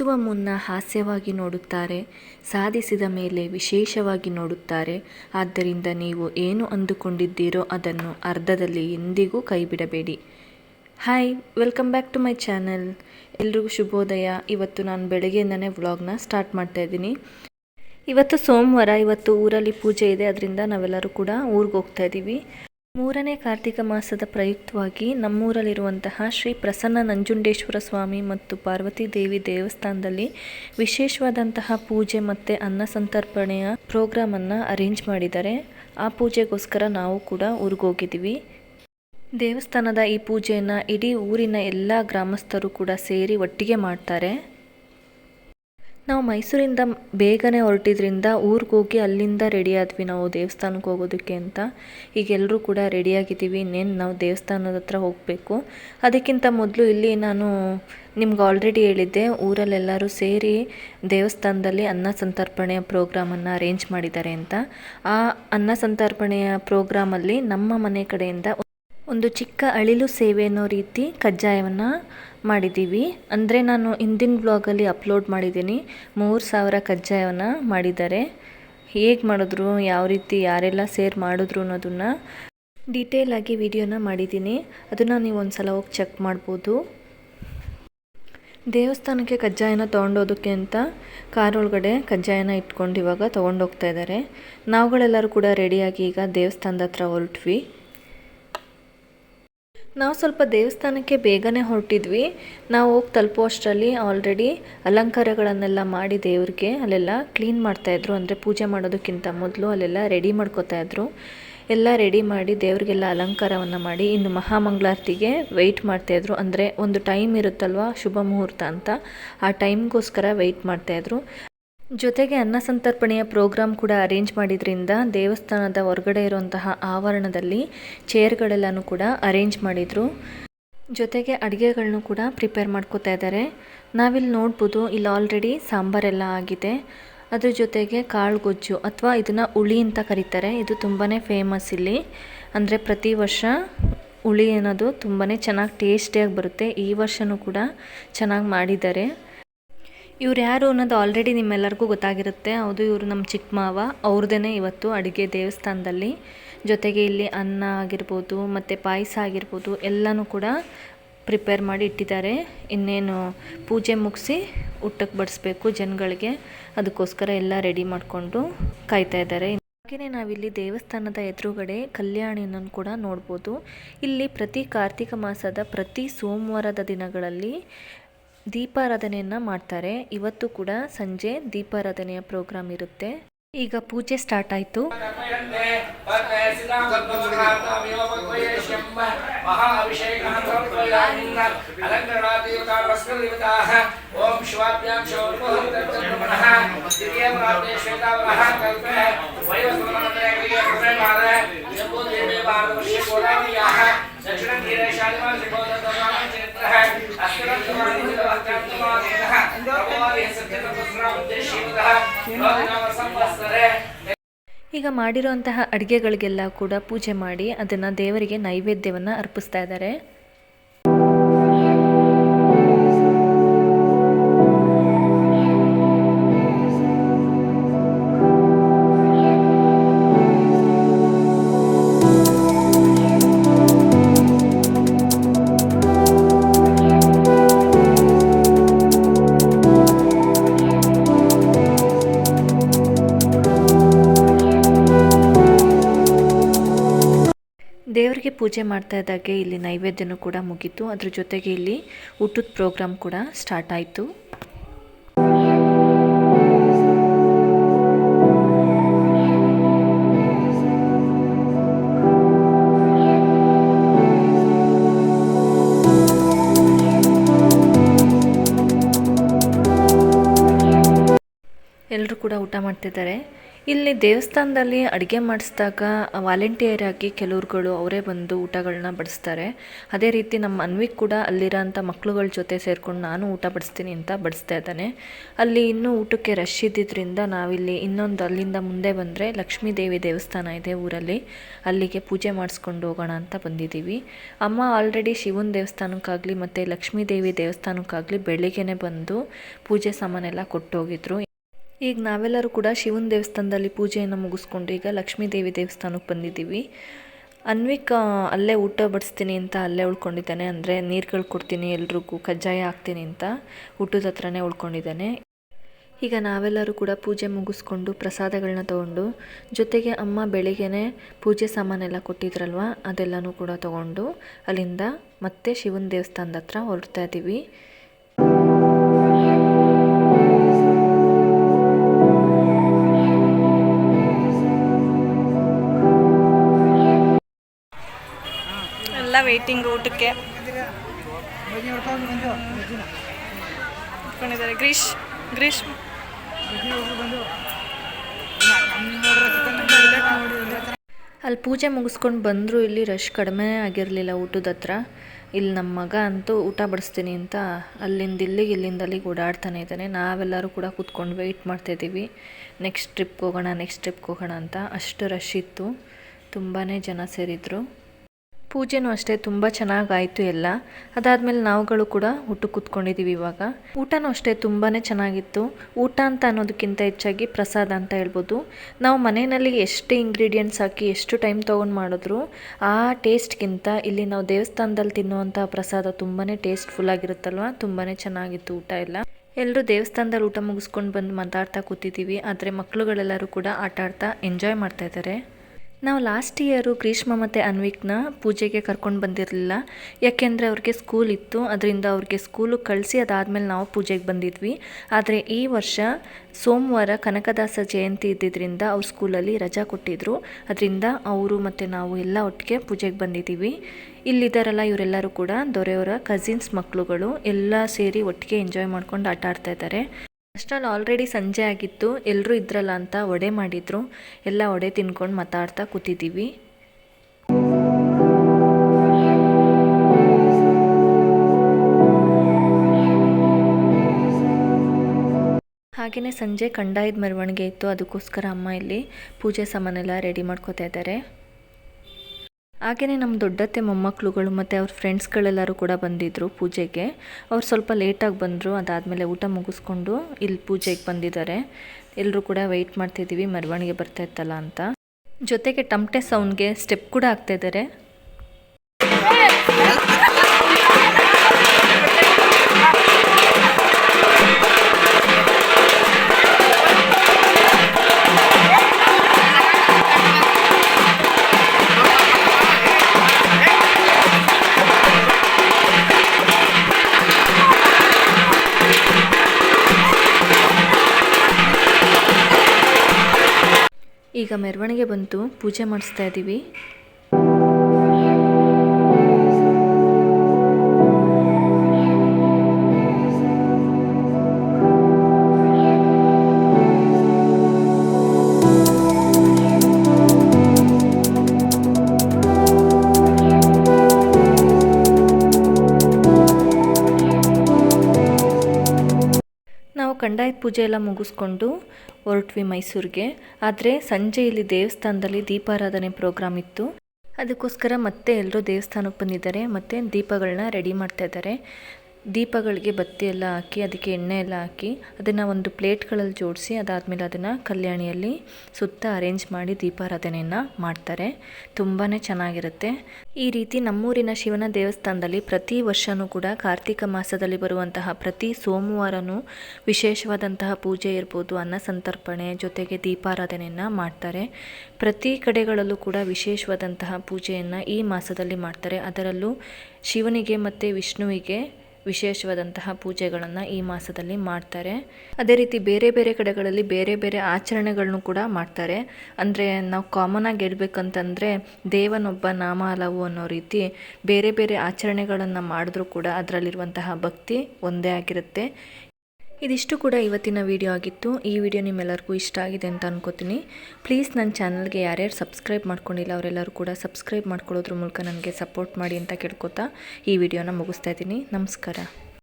ಜಯಿಸುವ ಮುನ್ನ ಹಾಸ್ಯವಾಗಿ ನೋಡುತ್ತಾರೆ, ಸಾಧಿಸಿದ ಮೇಲೆ ವಿಶೇಷವಾಗಿ ನೋಡುತ್ತಾರೆ. ಆದ್ದರಿಂದ ನೀವು ಏನು ಅಂದುಕೊಂಡಿದ್ದೀರೋ ಅದನ್ನು ಅರ್ಧದಲ್ಲಿ ಎಂದಿಗೂ ಕೈಬಿಡಬೇಡಿ. Hi, welcome back to my channel. ಎಲ್ರಿಗೂ ಶುಭೋದಯ. ಇವತ್ತು ನಾನು ಬೆಳಗ್ಗೆಯಿಂದನೇ ವ್ಲಾಗ್ನ ಸ್ಟಾರ್ಟ್ ಮಾಡ್ತಾ ಇದ್ದೀನಿ. ಇವತ್ತು ಸೋಮವಾರ, ಇವತ್ತು ಊರಲ್ಲಿ ಪೂಜೆ ಇದೆ, ಅದರಿಂದ ನಾವೆಲ್ಲರೂ ಕೂಡ ಊರಿಗೆ ಹೋಗ್ತಾ ಇದ್ದೀವಿ. ಮೂರನೇ ಕಾರ್ತಿಕ ಮಾಸದ ಪ್ರಯುಕ್ತವಾಗಿ ನಮ್ಮೂರಲ್ಲಿರುವಂತಹ ಶ್ರೀ ಪ್ರಸನ್ನ ನಂಜುಂಡೇಶ್ವರ ಸ್ವಾಮಿ ಮತ್ತು ಪಾರ್ವತಿ ದೇವಿ ದೇವಸ್ಥಾನದಲ್ಲಿ ವಿಶೇಷವಾದಂತಹ ಪೂಜೆ ಮತ್ತು ಅನ್ನ ಸಂತರ್ಪಣೆಯ ಪ್ರೋಗ್ರಾಮನ್ನು ಅರೇಂಜ್ ಮಾಡಿದ್ದಾರೆ ಆ ಪೂಜೆಗೋಸ್ಕರ ನಾವು ಕೂಡ ಊರಿಗೋಗಿದ್ದೀವಿ. ದೇವಸ್ಥಾನದ ಈ ಪೂಜೆಯನ್ನು ಇಡೀ ಊರಿನ ಎಲ್ಲ ಗ್ರಾಮಸ್ಥರು ಕೂಡ ಸೇರಿ ಒಟ್ಟಿಗೆ ಮಾಡ್ತಾರೆ. ನಾವು ಮೈಸೂರಿಂದ ಬೇಗನೆ ಹೊರಟಿದ್ರಿಂದ ಊರಿಗೆ ಹೋಗಿ ಅಲ್ಲಿಂದ ರೆಡಿ ಆದ್ವಿ ನಾವು ದೇವಸ್ಥಾನಕ್ಕೆ ಹೋಗೋದಕ್ಕೆ ಅಂತ. ಈಗ ಎಲ್ಲರೂ ಕೂಡ ರೆಡಿಯಾಗಿದ್ದೀವಿ ಇನ್ನೇನು ನಾವು ದೇವಸ್ಥಾನದ ಹತ್ರ ಹೋಗಬೇಕು. ಅದಕ್ಕಿಂತ ಮೊದಲು ಇಲ್ಲಿ ನಾನು ನಿಮ್ಗೆ ಆಲ್ರೆಡಿ ಹೇಳಿದ್ದೆ ಊರಲ್ಲೆಲ್ಲರೂ ಸೇರಿ ದೇವಸ್ಥಾನದಲ್ಲಿ ಅನ್ನ ಸಂತರ್ಪಣೆಯ ಪ್ರೋಗ್ರಾಮನ್ನು ಅರೇಂಜ್ ಮಾಡಿದ್ದಾರೆ ಅಂತ. ಆ ಅನ್ನ ಸಂತರ್ಪಣೆಯ ಪ್ರೋಗ್ರಾಮಲ್ಲಿ ನಮ್ಮ ಮನೆ ಕಡೆಯಿಂದ ಒಂದು ಚಿಕ್ಕ ಅಳಿಲು ಸೇವೆ ಅನ್ನೋ ರೀತಿ ಕಜ್ಜಾಯವನ್ನು ಮಾಡಿದ್ದೀವಿ. ಅಂದರೆ ನಾನು ಹಿಂದಿನ ಬ್ಲಾಗಲ್ಲಿ ಅಪ್ಲೋಡ್ ಮಾಡಿದ್ದೀನಿ. ಮೂರು ಸಾವಿರ ಕಜ್ಜಾಯವನ್ನು ಮಾಡಿದ್ದಾರೆ. ಹೇಗೆ ಮಾಡಿದ್ರು, ಯಾವ ರೀತಿ ಯಾರೆಲ್ಲ ಸೇರ್ ಮಾಡಿದ್ರು ಅನ್ನೋದನ್ನು ಡೀಟೇಲ್ ಆಗಿ ವಿಡಿಯೋನ ಮಾಡಿದ್ದೀನಿ. ಅದನ್ನು ನೀವು ಒಂದು ಸಲ ಹೋಗಿ ಚೆಕ್ ಮಾಡ್ಬೋದು. ದೇವಸ್ಥಾನಕ್ಕೆ ಕಜ್ಜಾಯನ ತೊಗೊಂಡೋದಕ್ಕೆ ಅಂತ ಕಾರ್ ಒಳಗಡೆ ಕಜ್ಜಾಯನ ಇಟ್ಕೊಂಡು ಇವಾಗ ತೊಗೊಂಡೋಗ್ತಾ ಇದ್ದಾರೆ. ನಾವುಗಳೆಲ್ಲರೂ ಕೂಡ ರೆಡಿಯಾಗಿ ಈಗ ದೇವಸ್ಥಾನದ ಹತ್ರ ಹೊರಟ್ವಿ. ನಾವು ಸ್ವಲ್ಪ ದೇವಸ್ಥಾನಕ್ಕೆ ಬೇಗನೆ ಹೊರಟಿದ್ವಿ. ನಾವು ಹೋಗಿ ತಲುಪುವಷ್ಟರಲ್ಲಿ ಆಲ್ರೆಡಿ ಅಲಂಕಾರಗಳನ್ನೆಲ್ಲ ಮಾಡಿ ದೇವ್ರಿಗೆ ಅಲ್ಲೆಲ್ಲ ಕ್ಲೀನ್ ಮಾಡ್ತಾಯಿದ್ರು ಅಂದರೆ ಪೂಜೆ ಮಾಡೋದಕ್ಕಿಂತ ಮೊದಲು ಅಲ್ಲೆಲ್ಲ ರೆಡಿ ಮಾಡ್ಕೋತಾಯಿದ್ರು ಎಲ್ಲ ರೆಡಿ ಮಾಡಿ ದೇವ್ರಿಗೆಲ್ಲ ಅಲಂಕಾರವನ್ನು ಮಾಡಿ ಇನ್ನು ಮಹಾಮಂಗಳಾರತಿಗೆ ವೆಯ್ಟ್ ಮಾಡ್ತಾಯಿದ್ರು ಅಂದರೆ ಒಂದು ಟೈಮ್ ಇರುತ್ತಲ್ವ ಶುಭ ಮುಹೂರ್ತ ಅಂತ. ಆ ಟೈಮ್ಗೋಸ್ಕರ ವೆಯ್ಟ್ ಮಾಡ್ತಾಯಿದ್ರು ಜೊತೆಗೆ ಅನ್ನ ಸಂತರ್ಪಣೆಯ ಪ್ರೋಗ್ರಾಮ್ ಕೂಡ ಅರೇಂಜ್ ಮಾಡಿದ್ರಿಂದ ದೇವಸ್ಥಾನದ ಹೊರಗಡೆ ಇರುವಂತಹ ಆವರಣದಲ್ಲಿ ಚೇರ್ಗಳೆಲ್ಲನೂ ಕೂಡ ಅರೇಂಜ್ ಮಾಡಿದರು. ಜೊತೆಗೆ ಅಡುಗೆಗಳನ್ನೂ ಕೂಡ ಪ್ರಿಪೇರ್ ಮಾಡ್ಕೋತಾ ಇದ್ದಾರೆ. ನಾವಿಲ್ಲಿ ನೋಡ್ಬೋದು, ಇಲ್ಲಿ ಆಲ್ರೆಡಿ ಸಾಂಬಾರೆಲ್ಲ ಆಗಿದೆ. ಅದ್ರ ಜೊತೆಗೆ ಕಾಳು ಗೊಜ್ಜು ಅಥವಾ ಇದನ್ನು ಹುಳಿ ಅಂತ ಕರೀತಾರೆ. ಇದು ತುಂಬಾ ಫೇಮಸ್ ಇಲ್ಲಿ. ಅಂದರೆ ಪ್ರತಿ ವರ್ಷ ಹುಳಿ ಅನ್ನೋದು ತುಂಬಾ ಚೆನ್ನಾಗಿ ಟೇಸ್ಟಿಯಾಗಿ ಬರುತ್ತೆ, ಈ ವರ್ಷವೂ ಕೂಡ ಚೆನ್ನಾಗಿ ಮಾಡಿದ್ದಾರೆ. ಇವ್ರು ಯಾರು ಅನ್ನೋದು ಆಲ್ರೆಡಿ ನಿಮ್ಮೆಲ್ಲರಿಗೂ ಗೊತ್ತಾಗಿರುತ್ತೆ. ಹೌದು, ಇವರು ನಮ್ಮ ಚಿಕ್ಕ ಮಾವ ಅವ್ರದ್ದೇ ಇವತ್ತು ಅಡುಗೆ ದೇವಸ್ಥಾನದಲ್ಲಿ. ಜೊತೆಗೆ ಇಲ್ಲಿ ಅನ್ನ ಆಗಿರ್ಬೋದು, ಮತ್ತು ಪಾಯಸ ಆಗಿರ್ಬೋದು, ಎಲ್ಲನೂ ಕೂಡ ಪ್ರಿಪೇರ್ ಮಾಡಿ ಇಟ್ಟಿದ್ದಾರೆ. ಇನ್ನೇನು ಪೂಜೆ ಮುಗಿಸಿ ಊಟಕ್ಕೆ ಬಡಿಸ್ಬೇಕು ಜನಗಳಿಗೆ. ಅದಕ್ಕೋಸ್ಕರ ಎಲ್ಲ ರೆಡಿ ಮಾಡಿಕೊಂಡು ಕಾಯ್ತಾ ಇದ್ದಾರೆ. ಹಾಗೆಯೇ ನಾವಿಲ್ಲಿ ದೇವಸ್ಥಾನದ ಎದುರುಗಡೆ ಕಲ್ಯಾಣಿನನ್ನು ಕೂಡ ನೋಡ್ಬೋದು. ಇಲ್ಲಿ ಪ್ರತಿ ಕಾರ್ತಿಕ ಮಾಸದ ಪ್ರತಿ ಸೋಮವಾರದ ದಿನಗಳಲ್ಲಿ ದೀಪಾರಾಧನೆಯನ್ನು ಮಾಡ್ತಾರೆ. ಇವತ್ತು ಕೂಡ ಸಂಜೆ ದೀಪಾರಾಧನೆಯ ಪ್ರೋಗ್ರಾಮ್ ಇರುತ್ತೆ. ಈಗ ಪೂಜೆ ಸ್ಟಾರ್ಟ್ ಆಯಿತು. ದಕ್ಷಿಣ ಈಗ ಮಾಡಿರುವಂತಹ ಅಡುಗೆಗಳಿಗೆಲ್ಲ ಕೂಡ ಪೂಜೆ ಮಾಡಿ ಅದನ್ನು ದೇವರಿಗೆ ನೈವೇದ್ಯವನ್ನು ಅರ್ಪಿಸ್ತಾ ಇದ್ದಾರೆ. ದೇವರಿಗೆ ಪೂಜೆ ಮಾಡ್ತಾ ಇದ್ದಾಗೆ ಇಲ್ಲಿ ನೈವೇದ್ಯನೂ ಕೂಡ ಮುಗೀತು. ಅದ್ರ ಜೊತೆಗೆ ಇಲ್ಲಿ ಊಟದ ಪ್ರೋಗ್ರಾಮ್ ಕೂಡ ಸ್ಟಾರ್ಟ್ ಆಯಿತು. ಎಲ್ಲರೂ ಕೂಡ ಊಟ ಮಾಡ್ತಿದ್ದಾರೆ. ಇಲ್ಲಿ ದೇವಸ್ಥಾನದಲ್ಲಿ ಅಡುಗೆ ಮಾಡಿಸಿದಾಗ ವಾಲಂಟಿಯರ್ ಆಗಿ ಕೆಲವ್ರುಗಳು ಅವರೇ ಬಂದು ಊಟಗಳನ್ನ ಬಡಿಸ್ತಾರೆ. ಅದೇ ರೀತಿ ನಮ್ಮ ಅನ್ವಿಕ್ ಕೂಡ ಅಲ್ಲಿರೋಂಥ ಮಕ್ಳುಗಳ ಜೊತೆ ಸೇರಿಕೊಂಡು ನಾನು ಊಟ ಬಡಿಸ್ತೀನಿ ಅಂತ ಬಡಿಸ್ತಾ ಇದ್ದಾನೆ. ಅಲ್ಲಿ ಇನ್ನೂ ಊಟಕ್ಕೆ ರಶ್ ಇದ್ದಿದ್ದರಿಂದ ನಾವಿಲ್ಲಿ ಇನ್ನೊಂದು ಅಲ್ಲಿಂದ ಮುಂದೆ ಬಂದರೆ ಲಕ್ಷ್ಮೀ ದೇವಿ ದೇವಸ್ಥಾನ ಇದೆ ಊರಲ್ಲಿ. ಅಲ್ಲಿಗೆ ಪೂಜೆ ಮಾಡಿಸ್ಕೊಂಡು ಹೋಗೋಣ ಅಂತ ಬಂದಿದ್ದೀವಿ. ಅಮ್ಮ ಆಲ್ರೆಡಿ ಶಿವನ ದೇವಸ್ಥಾನಕ್ಕಾಗಲಿ ಮತ್ತು ಲಕ್ಷ್ಮೀ ದೇವಿ ದೇವಸ್ಥಾನಕ್ಕಾಗಲಿ ಬೆಳಿಗ್ಗೆನೆ ಬಂದು ಪೂಜೆ ಸಾಮಾನೆಲ್ಲ ಕೊಟ್ಟೋಗಿದ್ರು ಈಗ ನಾವೆಲ್ಲರೂ ಕೂಡ ಶಿವನ ದೇವಸ್ಥಾನದಲ್ಲಿ ಪೂಜೆಯನ್ನು ಮುಗಿಸ್ಕೊಂಡು ಈಗ ಲಕ್ಷ್ಮೀ ದೇವಿ ದೇವಸ್ಥಾನಕ್ಕೆ ಬಂದಿದ್ದೀವಿ. ಅನ್ವಿಕ್ ಅಲ್ಲೇ ಊಟ ಬಡಿಸ್ತೀನಿ ಅಂತ ಅಲ್ಲೇ ಉಳ್ಕೊಂಡಿದ್ದಾನೆ. ಅಂದರೆ ನೀರುಗಳು ಕೊಡ್ತೀನಿ, ಎಲ್ರಿಗೂ ಕಜ್ಜಾಯ ಹಾಕ್ತೀನಿ ಅಂತ ಊಟದ ಹತ್ರನೇ ಉಳ್ಕೊಂಡಿದ್ದಾನೆ. ಈಗ ನಾವೆಲ್ಲರೂ ಕೂಡ ಪೂಜೆ ಮುಗಿಸ್ಕೊಂಡು ಪ್ರಸಾದಗಳನ್ನ ತಗೊಂಡು, ಜೊತೆಗೆ ಅಮ್ಮ ಬೆಳಿಗ್ಗೆನೆ ಪೂಜೆ ಸಾಮಾನೆಲ್ಲ ಕೊಟ್ಟಿದ್ರಲ್ವ, ಅದೆಲ್ಲನೂ ಕೂಡ ತಗೊಂಡು ಅಲ್ಲಿಂದ ಮತ್ತೆ ಶಿವನ ದೇವಸ್ಥಾನದ ಹತ್ರ ಹೊರಡ್ತಾ ಇದ್ದೀವಿ ವೇಟಿಂಗ್ ಊಟಕ್ಕೆ. ಗ್ರೀಶ್ ಗ್ರೀಶ್ ಅಲ್ಲಿ ಪೂಜೆ ಮುಗಿಸ್ಕೊಂಡು ಬಂದರೂ ಇಲ್ಲಿ ರಶ್ ಕಡಿಮೆ ಆಗಿರಲಿಲ್ಲ ಊಟದ ಹತ್ರ. ಇಲ್ಲಿ ನಮ್ಮ ಮಗ ಅಂತೂ ಊಟ ಬಡಿಸ್ತೀನಿ ಅಂತ ಅಲ್ಲಿಂದ ಇಲ್ಲಿಗೆ ಇಲ್ಲಿಂದ ಅಲ್ಲಿಗೆ ಓಡಾಡ್ತಾನೆ ಇದ್ದಾನೆ. ನಾವೆಲ್ಲರೂ ಕೂಡ ಕೂತ್ಕೊಂಡು ವೆಯ್ಟ್ ಮಾಡ್ತಾಯಿದ್ದೀವಿ ನೆಕ್ಸ್ಟ್ ಟ್ರಿಪ್ಗೆ ಹೋಗೋಣ ನೆಕ್ಸ್ಟ್ ಟ್ರಿಪ್ಗೆ ಹೋಗೋಣ ಅಂತ. ಅಷ್ಟು ರಶ್ ಇತ್ತು. ತುಂಬಾ ಜನ ಸೇರಿದ್ರು. ಪೂಜೆನೂ ಅಷ್ಟೇ ತುಂಬ ಚೆನ್ನಾಗಾಯಿತು ಎಲ್ಲ. ಅದಾದಮೇಲೆ ನಾವುಗಳು ಕೂಡ ಊಟ ಕೂತ್ಕೊಂಡಿದ್ದೀವಿ ಇವಾಗ. ಊಟನೂ ಅಷ್ಟೇ ತುಂಬಾ ಚೆನ್ನಾಗಿತ್ತು. ಊಟ ಅಂತ ಅನ್ನೋದಕ್ಕಿಂತ ಹೆಚ್ಚಾಗಿ ಪ್ರಸಾದ ಅಂತ ಹೇಳ್ಬೋದು. ನಾವು ಮನೆಯಲ್ಲಿ ಎಷ್ಟು ಇಂಗ್ರೀಡಿಯೆಂಟ್ಸ್ ಹಾಕಿ ಎಷ್ಟು ಟೈಮ್ ತೊಗೊಂಡು ಮಾಡಿದ್ರು, ಆ ಟೇಸ್ಟ್ಗಿಂತ ಇಲ್ಲಿ ನಾವು ದೇವಸ್ಥಾನದಲ್ಲಿ ತಿನ್ನುವಂಥ ಪ್ರಸಾದ ತುಂಬಾ ಟೇಸ್ಟ್ಫುಲ್ ಆಗಿರುತ್ತಲ್ವ? ತುಂಬಾ ಚೆನ್ನಾಗಿತ್ತು ಊಟ ಎಲ್ಲ. ಎಲ್ಲರೂ ದೇವಸ್ಥಾನದಲ್ಲಿ ಊಟ ಮುಗಿಸ್ಕೊಂಡು ಬಂದು ಮಾತಾಡ್ತಾ ಕೂತಿದ್ದೀವಿ ಆದರೆ ಮಕ್ಕಳುಗಳೆಲ್ಲರೂ ಕೂಡ ಆಟ ಆಡ್ತಾ ಎಂಜಾಯ್ ಮಾಡ್ತಾ ಇದ್ದಾರೆ. ನಾವು ಲಾಸ್ಟ್ ಇಯರು ಗ್ರೀಷ್ಮ ಮತ್ತು ಅನ್ವಿಕ್ನ ಪೂಜೆಗೆ ಕರ್ಕೊಂಡು ಬಂದಿರಲಿಲ್ಲ. ಯಾಕೆಂದರೆ ಅವ್ರಿಗೆ ಸ್ಕೂಲ್ ಇತ್ತು. ಅದರಿಂದ ಅವ್ರಿಗೆ ಸ್ಕೂಲು ಕಳಿಸಿ ಅದಾದಮೇಲೆ ನಾವು ಪೂಜೆಗೆ ಬಂದಿದ್ವಿ. ಆದರೆ ಈ ವರ್ಷ ಸೋಮವಾರ ಕನಕದಾಸ ಜಯಂತಿ ಇದ್ದಿದ್ದರಿಂದ ಅವ್ರ ಸ್ಕೂಲಲ್ಲಿ ರಜಾ ಕೊಟ್ಟಿದ್ರು. ಅದರಿಂದ ಅವರು ಮತ್ತು ನಾವು ಎಲ್ಲ ಒಟ್ಟಿಗೆ ಪೂಜೆಗೆ ಬಂದಿದ್ದೀವಿ ಇಲ್ಲಿದ್ದಾರಲ್ಲ ಇವರೆಲ್ಲರೂ ಕೂಡ ದೊರೆಯವರ ಕಸಿನ್ಸ್ ಮಕ್ಕಳುಗಳು ಎಲ್ಲ ಸೇರಿ ಒಟ್ಟಿಗೆ ಎಂಜಾಯ್ ಮಾಡ್ಕೊಂಡು ಆಟ ಆಡ್ತಾ ಇದ್ದಾರೆ. ಅಷ್ಟರಲ್ಲಿ ಆಲ್ರೆಡಿ ಸಂಜೆ ಆಗಿತ್ತು ಎಲ್ಲರೂ ಇದ್ರಲ್ಲ ಅಂತ ವಡೆ ಮಾಡಿದ್ರು. ಎಲ್ಲ ವಡೆ ತಿನ್ಕೊಂಡು ಮಾತಾಡ್ತಾ ಕೂತಿದ್ದೀವಿ. ಹಾಗೆಯೇ ಸಂಜೆ ಕಂಡಾಯದ ಮೆರವಣಿಗೆ ಇತ್ತು, ಅದಕ್ಕೋಸ್ಕರ ಅಮ್ಮ ಇಲ್ಲಿ ಪೂಜೆ ಸಾಮಾನೆಲ್ಲ ರೆಡಿ ಮಾಡ್ಕೋತಾ ಇದ್ದಾರೆ. ಹಾಗೆಯೇ ನಮ್ಮ ದೊಡ್ಡತ್ತೆ ಮೊಮ್ಮಕ್ಕಳುಗಳು ಮತ್ತು ಅವ್ರ ಫ್ರೆಂಡ್ಸ್ಗಳೆಲ್ಲರೂ ಕೂಡ ಬಂದಿದ್ದರು ಪೂಜೆಗೆ. ಅವ್ರು ಸ್ವಲ್ಪ ಲೇಟಾಗಿ ಬಂದರು, ಅದಾದಮೇಲೆ ಊಟ ಮುಗಿಸ್ಕೊಂಡು ಇಲ್ಲಿ ಪೂಜೆಗೆ ಬಂದಿದ್ದಾರೆ. ಎಲ್ಲರೂ ಕೂಡ ವೆಯ್ಟ್ ಮಾಡ್ತಿದ್ದೀವಿ ಮೆರವಣಿಗೆ ಬರ್ತಾ ಇತ್ತಲ್ಲ ಅಂತ. ಜೊತೆಗೆ ಟಮಟೆ ಸೌಂಡ್ಗೆ ಸ್ಟೆಪ್ ಕೂಡ ಆಗ್ತಾ ಈಗ ಮೆರವಣಿಗೆ ಬಂತು ಪೂಜೆ ಮಾಡಿಸ್ತಾ ಇದ್ದೀವಿ ಕಂದಾಯದ ಪೂಜೆ ಎಲ್ಲ ಮುಗಿಸ್ಕೊಂಡು ಹೊರಟ್ವಿ ಮೈಸೂರಿಗೆ. ಆದರೆ ಸಂಜೆ ಇಲ್ಲಿ ದೇವಸ್ಥಾನದಲ್ಲಿ ದೀಪಾರಾಧನೆ ಪ್ರೋಗ್ರಾಮ್ ಇತ್ತು. ಅದಕ್ಕೋಸ್ಕರ ಮತ್ತೆ ಎಲ್ಲರೂ ದೇವಸ್ಥಾನಕ್ಕೆ ಬಂದಿದ್ದಾರೆ. ಮತ್ತು ದೀಪಗಳನ್ನ ರೆಡಿ ಮಾಡ್ತಾ ಇದ್ದಾರೆ. ದೀಪಗಳಿಗೆ ಬತ್ತಿ ಎಲ್ಲ ಹಾಕಿ, ಅದಕ್ಕೆ ಎಣ್ಣೆ ಎಲ್ಲ ಹಾಕಿ, ಅದನ್ನು ಒಂದು ಪ್ಲೇಟ್ಗಳಲ್ಲಿ ಜೋಡಿಸಿ, ಅದಾದಮೇಲೆ ಅದನ್ನು ಕಲ್ಯಾಣಿಯಲ್ಲಿ ಸುತ್ತ ಅರೇಂಜ್ ಮಾಡಿ ದೀಪಾರಾಧನೆಯನ್ನು ಮಾಡ್ತಾರೆ. ತುಂಬಾ ಚೆನ್ನಾಗಿರುತ್ತೆ. ಈ ರೀತಿ ನಮ್ಮೂರಿನ ಶಿವನ ದೇವಸ್ಥಾನದಲ್ಲಿ ಪ್ರತಿ ವರ್ಷವೂ ಕೂಡ ಕಾರ್ತಿಕ ಮಾಸದಲ್ಲಿ ಬರುವಂತಹ ಪ್ರತಿ ಸೋಮವಾರನೂ ವಿಶೇಷವಾದಂತಹ ಪೂಜೆ ಇರ್ಬೋದು, ಅನ್ನ ಸಂತರ್ಪಣೆ ಜೊತೆಗೆ ದೀಪಾರಾಧನೆಯನ್ನು ಮಾಡ್ತಾರೆ. ಪ್ರತಿ ಕಡೆಗಳಲ್ಲೂ ಕೂಡ ವಿಶೇಷವಾದಂತಹ ಪೂಜೆಯನ್ನು ಈ ಮಾಸದಲ್ಲಿ ಮಾಡ್ತಾರೆ. ಅದರಲ್ಲೂ ಶಿವನಿಗೆ ಮತ್ತು ವಿಷ್ಣುವಿಗೆ ವಿಶೇಷವಾದಂತಹ ಪೂಜೆಗಳನ್ನು ಈ ಮಾಸದಲ್ಲಿ ಮಾಡ್ತಾರೆ. ಅದೇ ರೀತಿ ಬೇರೆ ಬೇರೆ ಕಡೆಗಳಲ್ಲಿ ಬೇರೆ ಬೇರೆ ಆಚರಣೆಗಳನ್ನು ಕೂಡ ಮಾಡ್ತಾರೆ. ಅಂದರೆ ನಾವು ಕಾಮನ್ ಆಗಿ ಹೇಳ್ಬೇಕಂತಂದರೆ ದೇವನೊಬ್ಬ ನಾಮ ಹಲವು ಅನ್ನೋ ರೀತಿ ಬೇರೆ ಬೇರೆ ಆಚರಣೆಗಳನ್ನು ಮಾಡಿದ್ರೂ ಕೂಡ ಅದರಲ್ಲಿರುವಂತಹ ಭಕ್ತಿ ಒಂದೇ ಆಗಿರುತ್ತೆ. ಇದಿಷ್ಟು ಕೂಡ ಇವತ್ತಿನ ವಿಡಿಯೋ ಆಗಿತ್ತು. ಈ ವಿಡಿಯೋ ನಿಮ್ಮೆಲ್ಲರಿಗೂ ಇಷ್ಟ ಆಗಿದೆ ಅಂತ ಅನ್ಕೋತೀನಿ. ಪ್ಲೀಸ್ ನನ್ನ ಚಾನಲ್ಗೆ ಯಾರ್ಯಾರು ಸಬ್ಸ್ಕ್ರೈಬ್ ಮಾಡ್ಕೊಂಡಿಲ್ಲ, ಅವರೆಲ್ಲರೂ ಕೂಡ ಸಬ್ಸ್ಕ್ರೈಬ್ ಮಾಡ್ಕೊಳ್ಳೋದ್ರ ಮೂಲಕ ನನಗೆ ಸಪೋರ್ಟ್ ಮಾಡಿ ಅಂತ ಕೇಳ್ಕೊತಾ ಈ ವಿಡಿಯೋನ ಮುಗಿಸ್ತಾ ಇದ್ದೀನಿ. ನಮಸ್ಕಾರ.